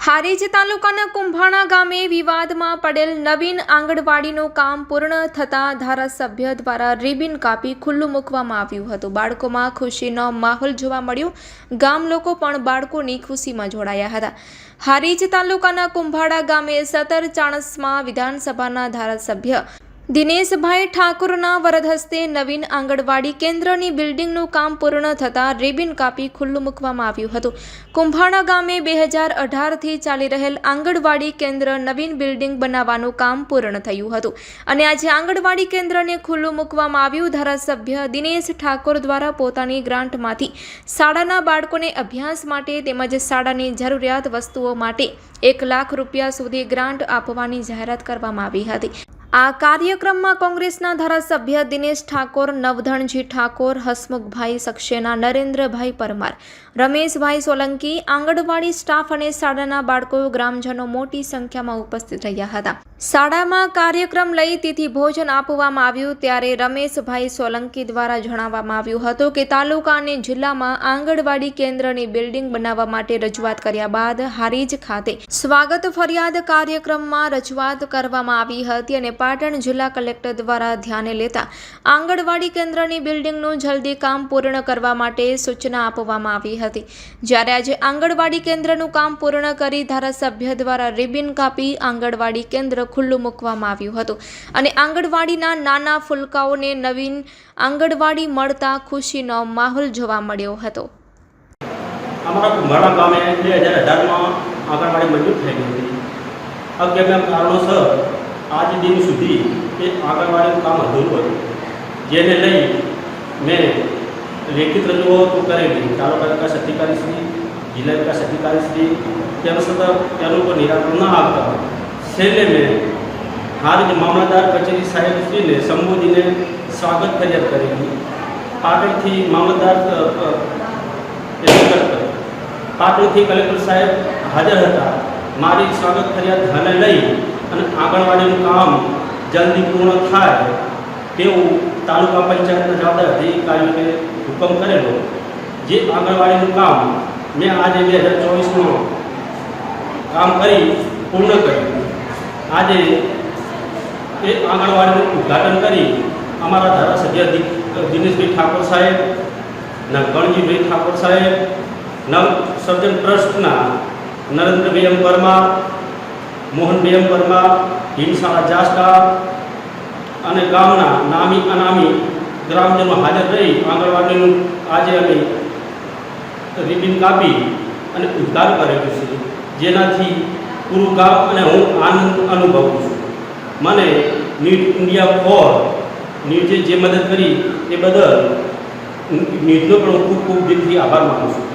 હારીજ તાલુકાના કુંભાણા ગામે વિવાદમાં પડેલ નવીન આંગણવાડીનું કામ પૂર્ણ થતાં ધારાસભ્ય દ્વારા રિબિન કાપી ખુલ્લું મૂકવામાં આવ્યું હતું. બાળકોમાં ખુશીનો માહોલ જોવા મળ્યો. ગામ લોકો પણ બાળકોની ખુશીમાં જોડાયા હતા. હારીજ તાલુકાના કુંભાડા ગામે સતર ચાણસમાં વિધાનસભાના ધારાસભ્ય દિનેશભાઈ ઠાકુરના વરદ હસ્તે નવીન આંગણવાડી કેન્દ્રની બિલ્ડિંગનું કામ પૂર્ણ થતાં રિબિન કાપી ખુલ્લું મૂકવામાં આવ્યું હતું. કુંભાણા ગામે બે હજાર અઢારથી ચાલી રહેલ આંગણવાડી કેન્દ્ર નવીન બિલ્ડિંગ બનાવવાનું કામ પૂર્ણ થયું હતું. અને આજે આંગણવાડી કેન્દ્રને ખુલ્લું મૂકવામાં આવ્યું ધારાસભ્ય દિનેશ ઠાકોર દ્વારા પોતાની ગ્રાન્ટમાંથી શાળાના બાળકોને અભ્યાસ માટે તેમજ શાળાની જરૂરિયાત વસ્તુઓ માટે એક લાખ રૂપિયા સુધી ગ્રાન્ટ આપવાની જાહેરાત કરવામાં આવી હતી. આ કાર્યક્રમમાં કોંગ્રેસના ધારાસભ્ય દિનેશ ઠાકોર નવધણજી ઠાકોર, હસમુખભાઈ સક્સેના, નરેન્દ્રભાઈ પરમાર, રમેશભાઈ સોલંકી, આંગણવાડી સ્ટાફ અને શાળાના બાળકો, ગ્રામજનો મોટી સંખ્યામાં ઉપસ્થિત રહ્યા હતા. શાળામાં કાર્યક્રમ લઈ તિથિ ભોજન આપવામાં આવ્યું ત્યારે રમેશભાઈ સોલંકી દ્વારા જણાવવામાં આવ્યું હતું કે તાલુકા અને જિલ્લામાં આંગણવાડી કેન્દ્રની બિલ્ડિંગ બનાવવા માટે રજૂઆત કર્યા બાદ હારીજ ખાતે સ્વાગત ફરિયાદ કાર્યક્રમમાં રજૂઆત કરવામાં આવી હતી અને પાટણ જિલ્લા કલેક્ટર દ્વારા ધ્યાને લેતા આંગણવાડી કેન્દ્રની બિલ્ડિંગનું જલ્દી કામ પૂર્ણ કરવા માટે સૂચના આપવામાં આવી હતી. જ્યારે આજે આંગણવાડી કેન્દ્રનું કામ પૂર્ણ કરી ધારાસભ્ય દ્વારા રિબિન કાપી આંગણવાડી કેન્દ્ર ખુલ્લું મૂકવામાં આવ્યું હતું અને આંગણવાડીના નાના ફુલકાઓને નવીન આંગણવાડી મળતા ખુશીનો માહોલ જોવા મળ્યો હતો. અમારા કુંભાણા ગામે બે હજાર અઢારમાં આંગણવાડી મંજૂર થઈ ગઈ હતી. અગિયાર કારણોસર આજ દિન સુધી એ આંગણવાડીનું કામ અધૂરું હતું જેને લઈ મેં લેખિત રજૂઆતો કરેલી તાલુકા વિકાસ અધિકારીશ્રી જિલ્લા વિકાસ અધિકારીશ્રી તેનું સતત તેનું કોઈ નિરાકરણ ન આવતા છેલ્લે મેં હાલ જ મામલતદાર કચેરી સાહેબશ્રીને સંબોધીને સ્વાગત ફરિયાદ કરેલી પાટણથી મામલતદાર અ, અ, એ કલેક્ટર પાટણથી કલેક્ટર સાહેબ હાજર હતા મારી સ્વાગત ફરિયાદ ધ્યાને લઈ અને આંગણવાડીનું કામ જલ્દી પૂર્ણ થાય તેવું તાલુકા પંચાયતના જવાબદાર અધિકારીઓને હુકમ કરેલો. જે આંગણવાડીનું કામ મેં આજે બે હજાર ચોવીસમાં કામ કરી પૂર્ણ કર્યું. આજે એ આંગણવાડીનું ઉદ્ઘાટન કરી અમારા ધારાસભ્ય દિનેશભાઈ ઠાકોર સાહેબ, ના ગણજીભાઈ ઠાકોર સાહેબ, નવ સર્જન ટ્રસ્ટના નરેન્દ્રભાઈ એમ પરમાર એમ પરમાર હિમસાળા જાસ્ટા અને ગામના નામી અનામી ગ્રામજનો હાજર રહી આંગણવાડીનું આજે અમે રિબિન કાપી અને ઉદ્ધાર કરેલું છે. જેનાથી પૂરું ગામ અને હું આનંદ અનુભવું છું. મને ન્યૂઝ ઇન્ડિયા ફોર ન્યૂઝે જે મદદ કરી એ બદલ ન્યૂઝનો પણ ખૂબ ખૂબ દિલથી આભાર માનું છું.